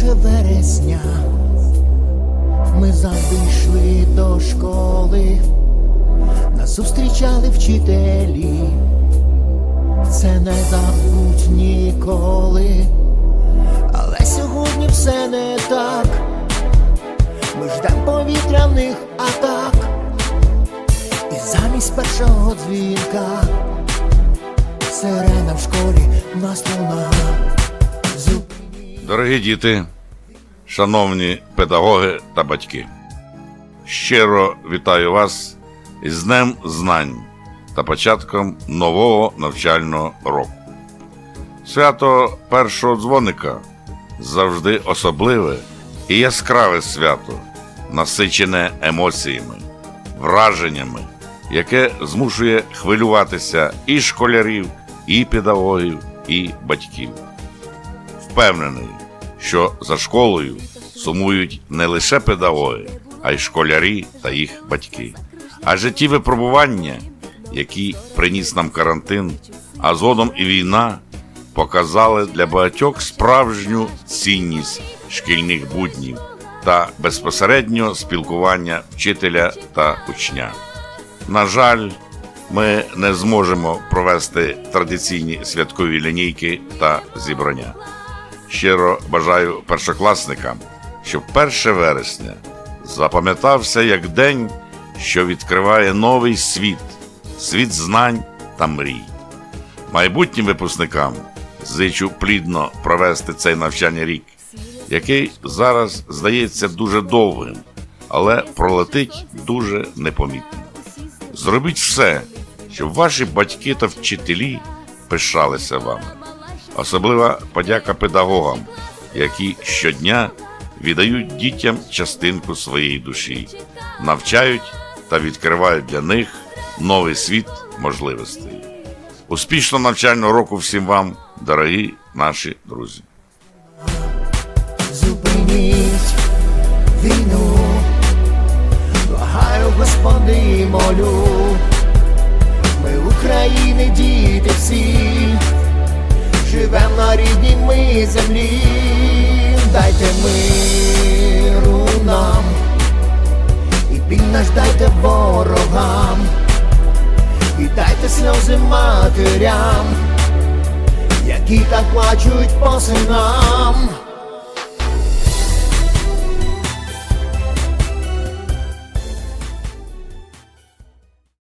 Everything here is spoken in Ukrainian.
Перше вересня ми завжди йшли до школи, нас зустрічали вчителі, це не забудь ніколи, але сьогодні все не так. Ми ждем повітряних атак, і замість першого дзвінка сирена в школі нас луна. Дорогі діти, шановні педагоги та батьки, щиро вітаю вас із Днем Знань та початком нового навчального року. Свято першого дзвоника завжди особливе і яскраве свято, насичене емоціями, враженнями, яке змушує хвилюватися і школярів, і педагогів, і батьків впевнений, що за школою сумують не лише педагоги, а й школярі та їх батьки. Адже ті випробування, які приніс нам карантин, а згодом і війна, показали для багатьох справжню цінність шкільних буднів та безпосереднього спілкування вчителя та учня. На жаль, ми не зможемо провести традиційні святкові лінійки та зібрання. Щиро бажаю першокласникам, щоб 1 вересня запам'ятався як день, що відкриває новий світ, світ знань та мрій. Майбутнім випускникам зичу плідно провести цей навчальний рік, який зараз здається дуже довгим, але пролетить дуже непомітно. Зробіть все, щоб ваші батьки та вчителі пишалися вами. Особлива подяка педагогам, які щодня віддають дітям частинку своєї душі, навчають та відкривають для них новий світ можливостей. Успішного навчального року всім вам, дорогі наші друзі! Зупиніть війну, благаю, Господи, молю. Ми України, діти рідній землі, дайте миру нам, і біль наш дайте ворогам, і дайте сльози матерям, які так плачуть по синам.